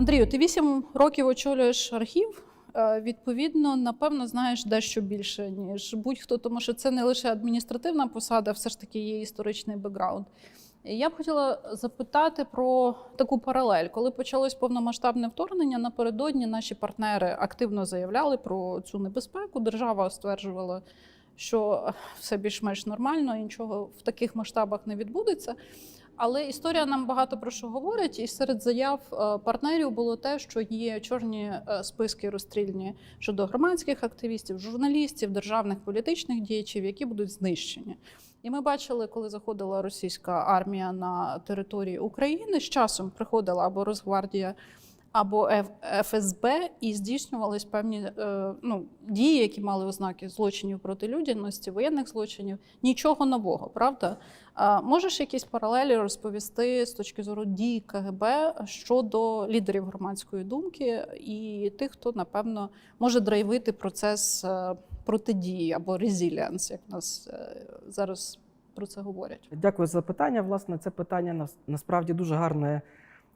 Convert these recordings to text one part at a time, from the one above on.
Андрію, ти вісім років очолюєш архів. Е, Відповідно, напевно, знаєш дещо більше, ніж будь-хто, тому що це не лише адміністративна посада, все ж таки є історичний бекграунд. Я б хотіла запитати про таку паралель. Коли почалось повномасштабне вторгнення, напередодні наші партнери активно заявляли про цю небезпеку. Держава стверджувала, що все більш-менш нормально, і нічого в таких масштабах не відбудеться. Але історія нам багато про що говорить, і серед заяв е, партнерів було те, що є чорні е, списки розстрільні щодо громадських активістів, журналістів, державних політичних діячів, які будуть знищені. І ми бачили, коли заходила російська армія на території України, з часом приходила або Росгвардія, або ФСБ, і здійснювались певні е, ну, дії, які мали ознаки злочинів проти людяності, воєнних злочинів. Нічого нового, правда? Можеш якісь паралелі розповісти з точки зору дій КГБ щодо лідерів громадської думки і тих, хто напевно може драйвити процес е, протидії або резіліанс, як нас е, зараз про це говорять? Дякую за питання. Власне, це питання нас- насправді дуже гарне,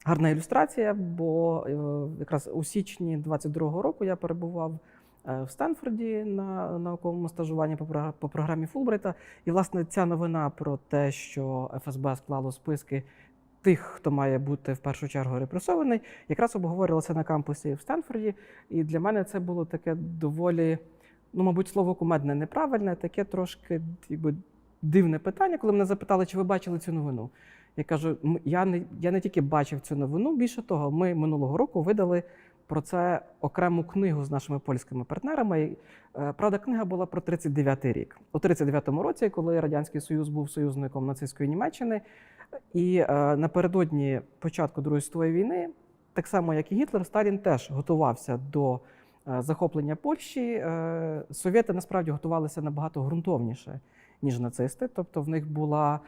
гарна ілюстрація, бо е, якраз у січні 22-го року я перебував е, в Стенфорді на науковому стажуванні по програмі Фулбрайта. І, власне, ця новина про те, що ФСБ склало списки тих, хто має бути в першу чергу репресований, якраз обговорювалося на кампусі в Стенфорді. І для мене це було таке доволі, ну, мабуть, слово кумедне неправильне, таке трошки якби, дивне питання, коли мене запитали, чи ви бачили цю новину. Я кажу, «М- я не, я не тільки бачив цю новину, більше того, ми минулого року видали про це окрему книгу з нашими польськими партнерами. Е, Правда, книга була про 39-й рік. У 39-му році, коли Радянський Союз був союзником нацистської Німеччини, і е, напередодні початку Другої світової війни, так само як і Гітлер, Сталін теж готувався до е, захоплення Польщі. Совєти насправді готувалися набагато ґрунтовніше, ніж нацисти. Тобто в них була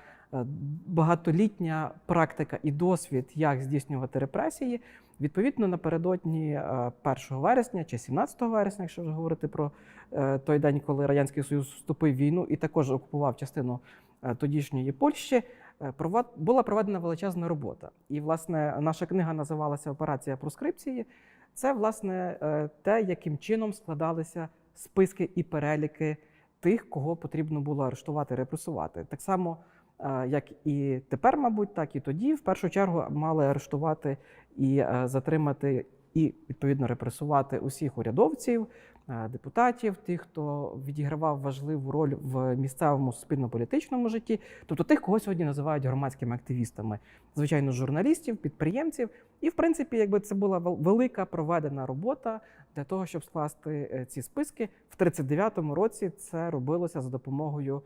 багатолітня практика і досвід, як здійснювати репресії. Відповідно, напередодні е, 1 вересня чи 17 вересня, якщо вже говорити про е, той день, коли Радянський Союз вступив в війну і також окупував частину е, тодішньої Польщі, е, була проведена величезна робота. І, власне, наша книга називалася Операція проскрипції. Це, власне, е, те, яким чином складалися списки і переліки тих, кого потрібно було арештувати, репресувати. Так само, е, як і тепер, мабуть, так і тоді, в першу чергу мали арештувати і е, затримати, і відповідно репресувати усіх урядовців, е, депутатів, тих, хто відігравав важливу роль в місцевому суспільно-політичному житті, тобто тих, кого сьогодні називають громадськими активістами, звичайно, журналістів, підприємців. І, в принципі, якби це була велика проведена робота для того, щоб скласти е, ці списки. В 39-му році це робилося за допомогою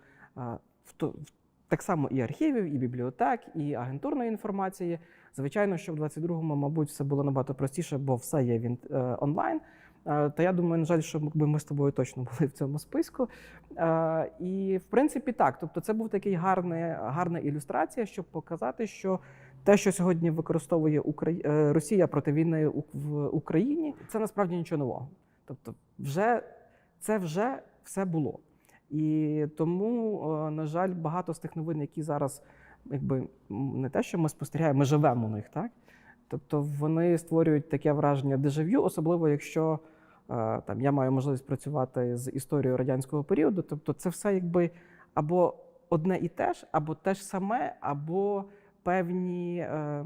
в- так само і архівів, і бібліотек, і агентурної інформації. Звичайно, що в 22-му, мабуть, все було набагато простіше, бо все є він е, онлайн. Е, Та я думаю, на жаль, що ми з тобою точно були в цьому списку. Е, І в принципі так. Тобто, це був такий гарний, гарна ілюстрація, щоб показати, що те, що сьогодні використовує Росія проти війни в Україні, це насправді нічого нового. Тобто, вже це вже все було. І тому, е, на жаль, багато з тих новин, які зараз, якби не те, що ми спостерігаємо, ми живемо у них, так? Тобто вони створюють таке враження дежав'ю, особливо якщо е, там я маю можливість працювати з історією радянського періоду. Тобто, це все якби або одне і те ж, або те ж саме, або певні е,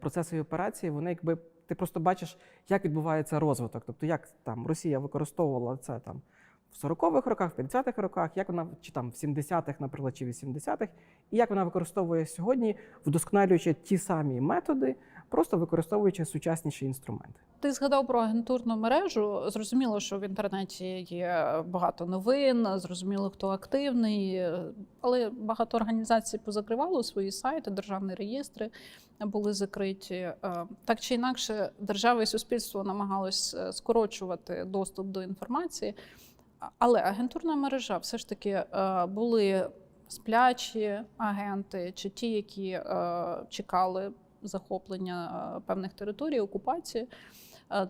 процеси і операції, вони якби ти просто бачиш, як відбувається розвиток. Тобто, як там Росія використовувала це там в 40-х роках, в 50-х роках, як вона чи там в 70-х, наприклад, чи 80-х, і як вона використовує сьогодні, вдосконалюючи ті самі методи, просто використовуючи сучасніші інструменти. Ти згадав про агентурну мережу. Зрозуміло, що в інтернеті є багато новин, зрозуміло, хто активний, але багато організацій позакривало свої сайти, державні реєстри були закриті. Е, Так чи інакше, держава і суспільство намагалось е, скорочувати доступ до інформації. Але агентурна мережа все ж таки е, були сплячі агенти чи ті, які е, чекали захоплення е, певних територій, окупації.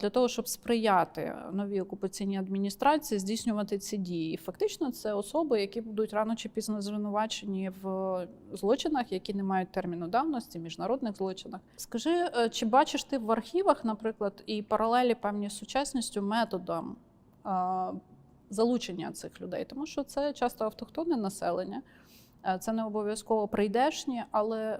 для того, щоб сприяти новій окупаційній адміністрації здійснювати ці дії. Фактично це особи, які будуть рано чи пізно звинувачені в злочинах, які не мають терміну давності, міжнародних злочинах. Скажи, чи бачиш ти в архівах, наприклад, і паралелі певні з сучасністю методом залучення цих людей, тому що це часто автохтонне населення, е, це не обов'язково прийдешні, але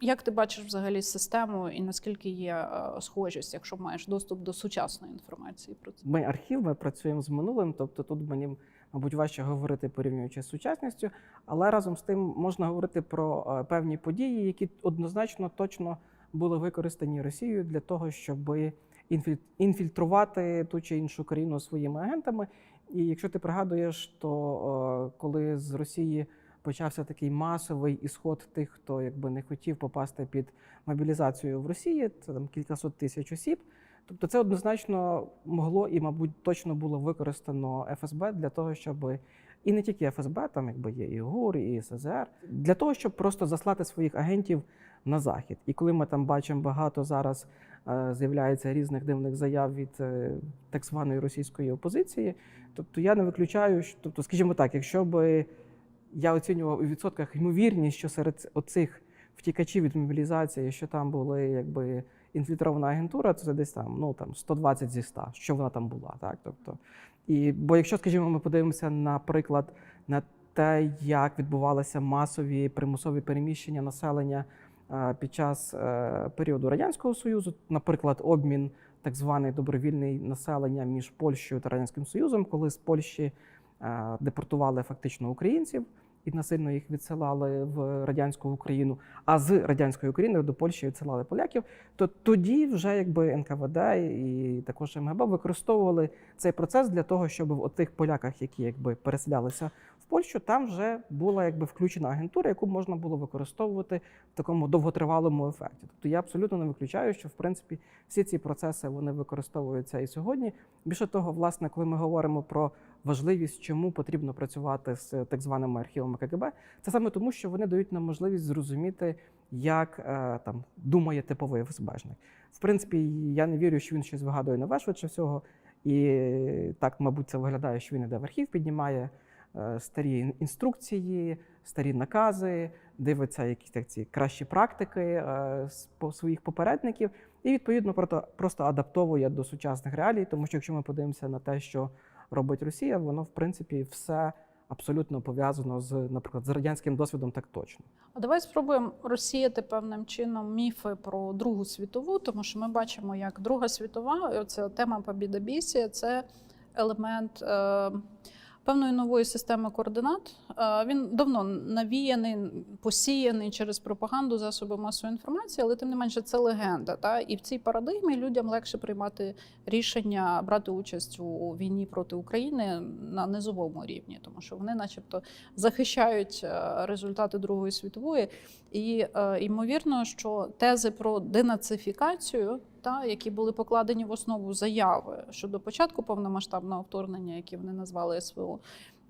як ти бачиш взагалі систему і наскільки є е, схожість, якщо маєш доступ до сучасної інформації про це? Ми архів, ми працюємо з минулим, тобто тут мені, мабуть, важче говорити порівнюючи з сучасністю, але разом з тим можна говорити про е, певні події, які однозначно точно були використані Росією для того, щоб інфільтрувати ту чи іншу країну своїми агентами. І якщо ти пригадуєш, то коли з Росії почався такий масовий ісход тих, хто якби не хотів попасти під мобілізацію в Росії, це там кількасот тисяч осіб. Тобто це однозначно могло і, мабуть, точно було використано ФСБ для того, щоб і не тільки ФСБ, там якби є і ГУР, і СЗР, для того, щоб просто заслати своїх агентів на захід. І коли ми там бачимо багато зараз з'являється різних дивних заяв від е, так званої російської опозиції, тобто я не виключаю, що, тобто, скажімо так, якщо би я оцінював у відсотках ймовірність, що серед оцих втікачів від мобілізації, що там були якби інфільтрована агентура, це десь там, ну там 120 зі 100, що вона там була. Так? Тобто, і, бо якщо, скажімо, ми подивимося, наприклад, на те, як відбувалися масові примусові переміщення населення е, під час е, періоду Радянського Союзу, наприклад, обмін так званий добровільний населення між Польщею та Радянським Союзом, коли з Польщі е, депортували фактично українців і насильно їх відсилали в радянську Україну, а з радянської України до Польщі відсилали поляків, то тоді вже якби НКВД і також МГБ використовували цей процес для того, щоб в тих поляках, які якби переселялися Польщу, там вже була якби включена агентура, яку можна було використовувати в такому довготривалому ефекті. Тобто я абсолютно не виключаю, що в принципі всі ці процеси вони використовуються і сьогодні. Більше того, власне, коли ми говоримо про важливість, чому потрібно працювати з так званими архівами КГБ, це саме тому, що вони дають нам можливість зрозуміти, як е, там думає типовий ФСБшник. В принципі, я не вірю, що він щось вигадує нове швидше всього. І так, мабуть, це виглядає, що він іде в архів, піднімає старі інструкції, старі накази, дивиться якісь так ці кращі практики е, своїх попередників, і відповідно просто, адаптовує до сучасних реалій, тому що якщо ми подивимося на те, що робить Росія, воно в принципі все абсолютно пов'язано з, наприклад, з радянським досвідом, так точно. А давай спробуємо розсіяти певним чином міфи про Другу світову, тому що ми бачимо, як Друга світова, ця тема побідобісія, це елемент е, певної нової системи координат. Е, він давно навіяний, посіяний через пропаганду засоби масової інформації, але тим не менше це легенда. Та? І в цій парадигмі людям легше приймати рішення брати участь у війні проти України на низовому рівні, тому що вони, начебто, захищають е, результати Другої світової. І е, ймовірно, що тези про денацифікацію, та які були покладені в основу заяви щодо початку повномасштабного вторгнення, які вони назвали СВО,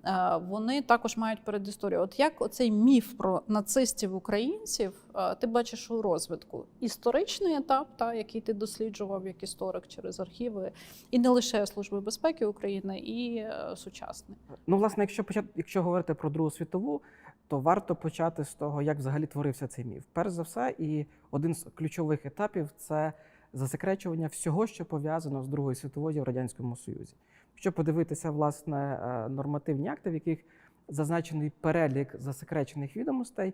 е, вони також мають передісторію. От як оцей міф про нацистів українців е, ти бачиш у розвитку? Історичний етап, та який ти досліджував як історик через архіви, і не лише Служби безпеки України, і е, сучасний. Ну, власне, якщо почати, якщо говорити про Другу світову, то варто почати з того, як взагалі творився цей міф. Перш за все, і один з ключових етапів це засекречування всього, що пов'язано з Другою світовою в радянському Союзі. Якщо подивитися власне е, нормативні акти, в яких зазначений перелік засекречених відомостей,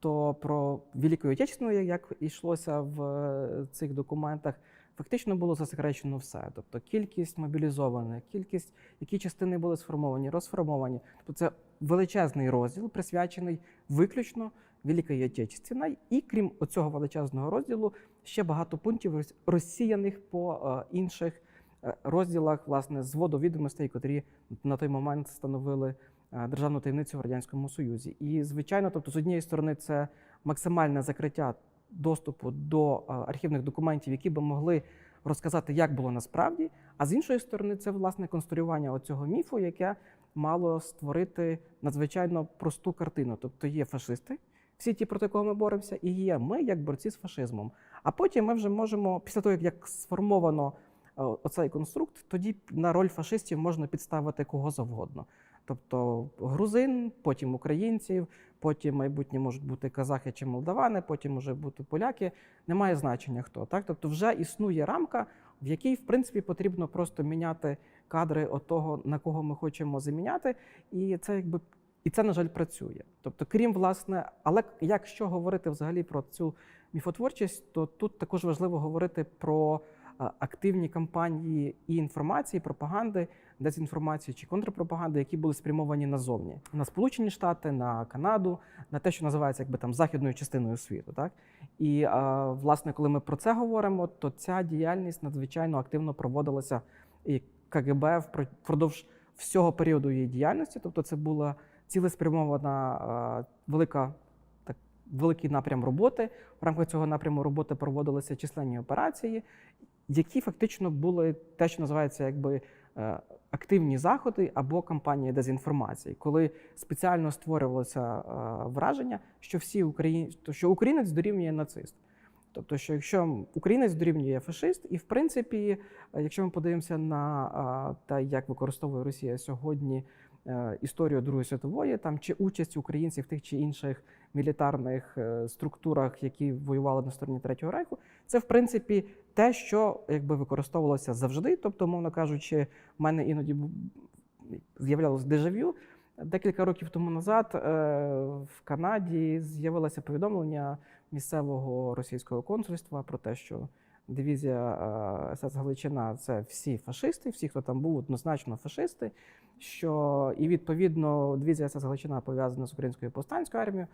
то про Велику Отечественну, як йшлося в е, цих документах, фактично було засекречено все. Тобто кількість мобілізованих, кількість, які частини були сформовані, розформовані. Тобто це величезний розділ, присвячений виключно Великій Отечественній. І крім оцього величезного розділу, ще багато пунктів роз- розсіяних по е, інших е, розділах, власне, зводу відомостей, котрі на той момент становили е, державну таємницю в радянському союзі. І звичайно, тобто, з однієї сторони, це максимальне закриття доступу до архівних документів, які би могли розказати, як було насправді. А з іншої сторони, це власне конструювання оцього міфу, яке мало створити надзвичайно просту картину. Тобто є фашисти, всі ті, проти кого ми боремося, і є ми як борці з фашизмом. А потім ми вже можемо, після того, як сформовано оцей конструкт, тоді на роль фашистів можна підставити кого завгодно. Тобто грузин, потім українців, потім майбутнє можуть бути казахи чи молдавани, потім може бути поляки. Немає значення хто. Так? Тобто вже існує рамка, в якій, в принципі, потрібно просто міняти кадри от того, на кого ми хочемо заміняти. І це якби і це, на жаль, працює. Тобто, крім власне, але якщо говорити взагалі про цю міфотворчість, то тут також важливо говорити про е, активні кампанії і інформації, пропаганди, дезінформації чи контрпропаганди, які були спрямовані назовні на Сполучені Штати, на Канаду, на те, що називається якби там західною частиною світу. Так і е, власне, коли ми про це говоримо, то ця діяльність надзвичайно активно проводилася і КГБ впро- впродовж всього періоду її діяльності. Тобто, це була цілеспрямована е, велика так, великий напрям роботи. В рамках цього напряму роботи проводилися численні операції, які фактично були те, що називається якби е, активні заходи або кампанії дезінформації, коли спеціально створювалося е, враження, що всі українці, що українець дорівнює нацист. Тобто, що якщо українець дорівнює фашист, і в принципі, якщо ми подивимося на те, як використовує Росія сьогодні історію Другої світової, там чи участь українців в тих чи інших мілітарних е, структурах, які воювали на стороні Третього Рейху, це в принципі те, що якби використовувалося завжди. Тобто, мовно кажучи, в мене іноді з'являлось дежавю. Декілька років тому назад е, в Канаді з'явилося повідомлення місцевого російського консульства про те, що дивізія е, СС Галичина це всі фашисти, всі, хто там був, однозначно фашисти. Що і відповідно дивізія СС Галичина пов'язана з українською повстанською армією,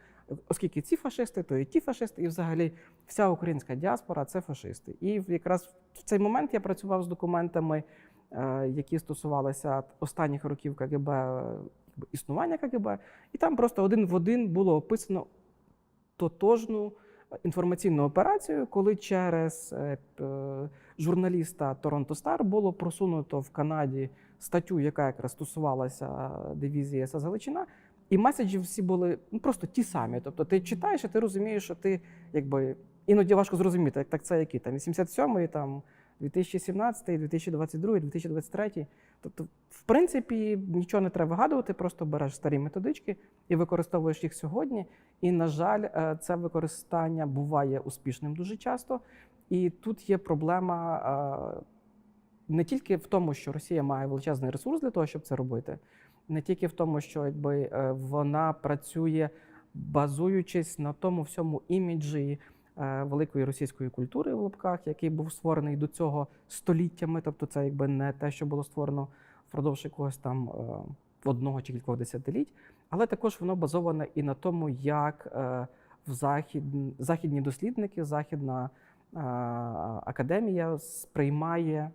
оскільки ці фашисти, то і ті фашисти, і взагалі вся українська діаспора це фашисти. І якраз в цей момент я працював з документами, е, які стосувалися останніх років КГБ, е, існування КГБ, і там просто один в один було описано тотожну інформаційну операцію, коли через е, п- журналіста Торонто Стар було просунуто в Канаді статтю, яка якраз стосувалася дивізії СС Галичина. І меседжі всі були ну, просто ті самі. Тобто ти читаєш, і ти розумієш, що ти якби іноді важко зрозуміти, як так це який там 87-й, там 2017, 2022, 2023. Тобто, в принципі, нічого не треба вигадувати, просто береш старі методички і використовуєш їх сьогодні. І, на жаль, е, це використання буває успішним дуже часто. І тут є проблема е, не тільки в тому, що Росія має величезний ресурс для того, щоб це робити, не тільки в тому, що якби е, вона працює, базуючись на тому всьому іміджі е, великої російської культури в лапках, який був створений до цього століттями. Тобто, це якби не те, що було створено впродовж якогось там е, одного чи кількох десятиліть, але також воно базоване і на тому, як в захід, західні дослідники, західна академія сприймає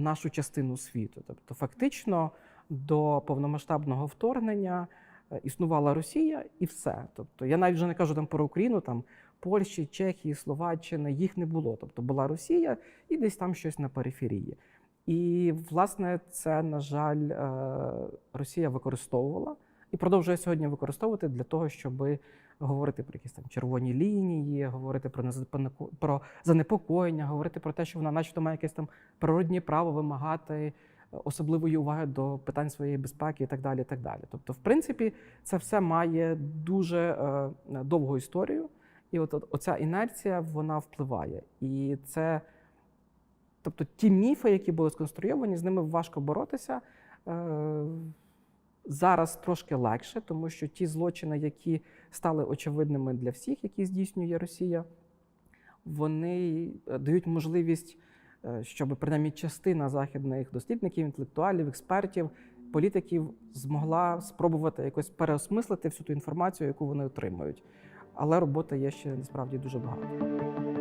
нашу частину світу. Тобто, фактично, до повномасштабного вторгнення е, існувала Росія і все. Тобто, я навіть вже не кажу там про Україну, там Польщі, Чехії, Словаччини, їх не було. Тобто була Росія і десь там щось на периферії. І, власне, це, на жаль, е, Росія використовувала і продовжує сьогодні використовувати для того, щоб говорити про якісь там червоні лінії, говорити про про занепокоєння, говорити про те, що вона, начебто, має якесь там природнє право вимагати е, особливої уваги до питань своєї безпеки і так далі. І так далі. Тобто, в принципі, це все має дуже е, довгу історію, і от, от оця інерція вона впливає. І це, тобто, ті міфи, які були сконструйовані, з ними важко боротися. Зараз трошки легше, тому що ті злочини, які стали очевидними для всіх, які здійснює Росія, вони е, дають можливість, е, щоб принаймні частина західних дослідників, інтелектуалів, експертів, політиків змогла спробувати якось переосмислити всю ту інформацію, яку вони отримують. Але роботи є ще насправді дуже багато.